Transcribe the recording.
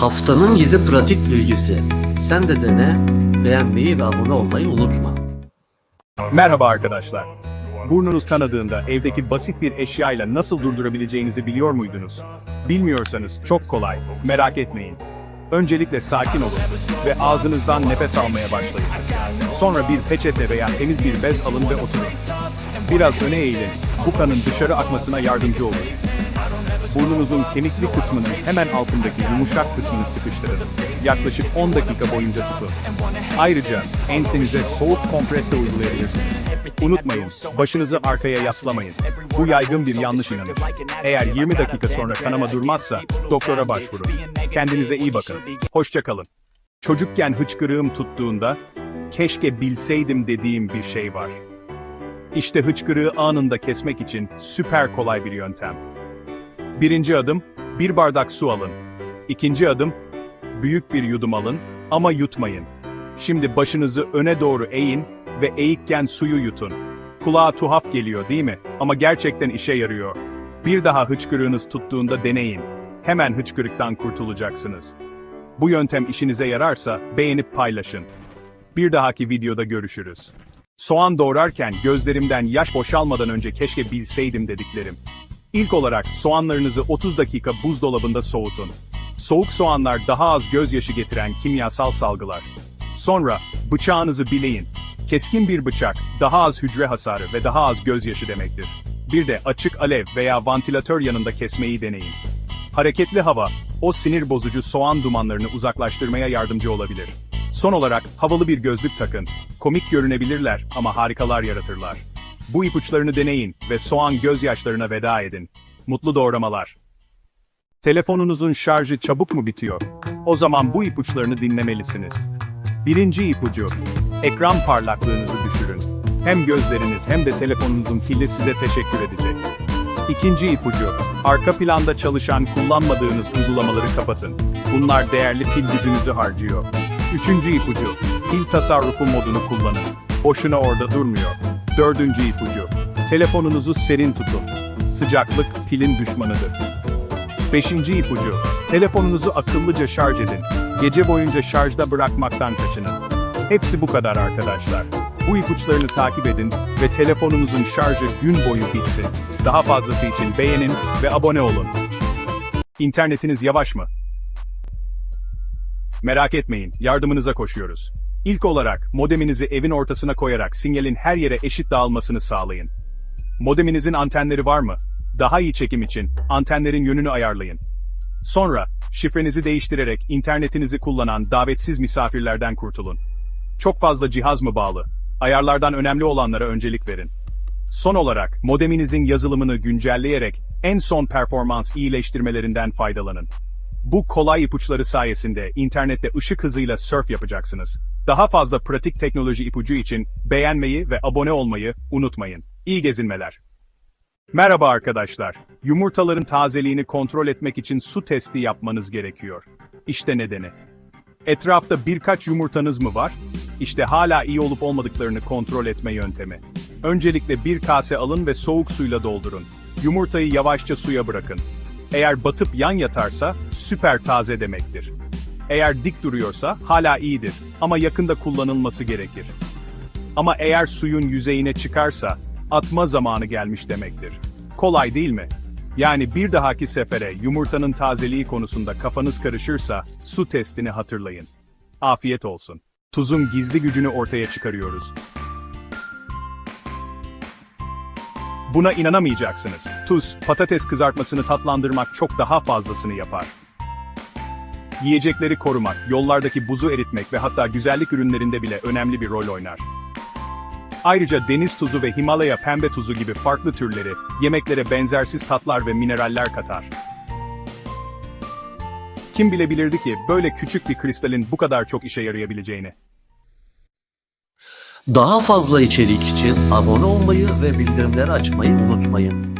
Haftanın 7 pratik bilgisi. Sen de dene, beğenmeyi ve abone olmayı unutma. Merhaba arkadaşlar. Burnunuz kanadığında evdeki basit bir eşyayla nasıl durdurabileceğinizi biliyor muydunuz? Bilmiyorsanız çok kolay, merak etmeyin. Öncelikle sakin olun ve ağzınızdan nefes almaya başlayın. Sonra bir peçete veya temiz bir bez alın ve oturun. Biraz öne eğilin, bu kanın dışarı akmasına yardımcı olur. Burnunuzun kemikli kısmının hemen altındaki yumuşak kısmını sıkıştırın. Yaklaşık 10 dakika boyunca tutun. Ayrıca ensenize soğuk kompres de uygulayabilirsiniz. Unutmayın, başınızı arkaya yaslamayın. Bu yaygın bir yanlış inanış. Eğer 20 dakika sonra kanama durmazsa doktora başvurun. Kendinize iyi bakın. Hoşça kalın. Çocukken hıçkırığım tuttuğunda keşke bilseydim dediğim bir şey var. İşte hıçkırığı anında kesmek için süper kolay bir yöntem. Birinci adım, bir bardak su alın. İkinci adım, büyük bir yudum alın ama yutmayın. Şimdi başınızı öne doğru eğin ve eğikken suyu yutun. Kulağa tuhaf geliyor değil mi? Ama gerçekten işe yarıyor. Bir daha hıçkırığınız tuttuğunda deneyin. Hemen hıçkırıktan kurtulacaksınız. Bu yöntem işinize yararsa beğenip paylaşın. Bir dahaki videoda görüşürüz. Soğan doğrarken gözlerimden yaş boşalmadan önce keşke bilseydim dediklerim. İlk olarak soğanlarınızı 30 dakika buzdolabında soğutun. Soğuk soğanlar daha az gözyaşı getiren kimyasal salgılar. Sonra bıçağınızı bileyin. Keskin bir bıçak daha az hücre hasarı ve daha az gözyaşı demektir. Bir de açık alev veya vantilatör yanında kesmeyi deneyin. Hareketli hava, o sinir bozucu soğan dumanlarını uzaklaştırmaya yardımcı olabilir. Son olarak havalı bir gözlük takın. Komik görünebilirler ama harikalar yaratırlar. Bu ipuçlarını deneyin ve soğan gözyaşlarına veda edin. Mutlu doğramalar. Telefonunuzun şarjı çabuk mu bitiyor? O zaman bu ipuçlarını dinlemelisiniz. Birinci ipucu, ekran parlaklığınızı düşürün. Hem gözleriniz hem de telefonunuzun pili size teşekkür edecek. İkinci ipucu, arka planda çalışan kullanmadığınız uygulamaları kapatın. Bunlar değerli pil gücünüzü harcıyor. Üçüncü ipucu, pil tasarrufu modunu kullanın. Boşuna orada durmuyor. Dördüncü ipucu, telefonunuzu serin tutun. Sıcaklık pilin düşmanıdır. Beşinci ipucu, telefonunuzu akıllıca şarj edin. Gece boyunca şarjda bırakmaktan kaçının. Hepsi bu kadar arkadaşlar. Bu ipuçlarını takip edin ve telefonunuzun şarjı gün boyu bitsin. Daha fazlası için beğenin ve abone olun. İnternetiniz yavaş mı? Merak etmeyin, yardımınıza koşuyoruz. İlk olarak modeminizi evin ortasına koyarak sinyalin her yere eşit dağılmasını sağlayın. Modeminizin antenleri var mı? Daha iyi çekim için antenlerin yönünü ayarlayın. Sonra şifrenizi değiştirerek internetinizi kullanan davetsiz misafirlerden kurtulun. Çok fazla cihaz mı bağlı? Ayarlardan önemli olanlara öncelik verin. Son olarak modeminizin yazılımını güncelleyerek en son performans iyileştirmelerinden faydalanın. Bu kolay ipuçları sayesinde internette ışık hızıyla surf yapacaksınız. Daha fazla pratik teknoloji ipucu için beğenmeyi ve abone olmayı unutmayın. İyi gezinmeler. Merhaba arkadaşlar. Yumurtaların tazeliğini kontrol etmek için su testi yapmanız gerekiyor. İşte nedeni. Etrafta birkaç yumurtanız mı var? İşte hala iyi olup olmadıklarını kontrol etme yöntemi. Öncelikle bir kase alın ve soğuk suyla doldurun. Yumurtayı yavaşça suya bırakın. Eğer batıp yan yatarsa süper taze demektir. Eğer dik duruyorsa hala iyidir ama yakında kullanılması gerekir. Ama eğer suyun yüzeyine çıkarsa atma zamanı gelmiş demektir. Kolay değil mi? Yani bir dahaki sefere yumurtanın tazeliği konusunda kafanız karışırsa su testini hatırlayın. Afiyet olsun. Tuzun gizli gücünü ortaya çıkarıyoruz. Buna inanamayacaksınız. Tuz, patates kızartmasını tatlandırmak çok daha fazlasını yapar. Yiyecekleri korumak, yollardaki buzu eritmek ve hatta güzellik ürünlerinde bile önemli bir rol oynar. Ayrıca deniz tuzu ve Himalaya pembe tuzu gibi farklı türleri, yemeklere benzersiz tatlar ve mineraller katar. Kim bilebilirdi ki böyle küçük bir kristalin bu kadar çok işe yarayabileceğini? Daha fazla içerik için abone olmayı ve bildirimleri açmayı unutmayın.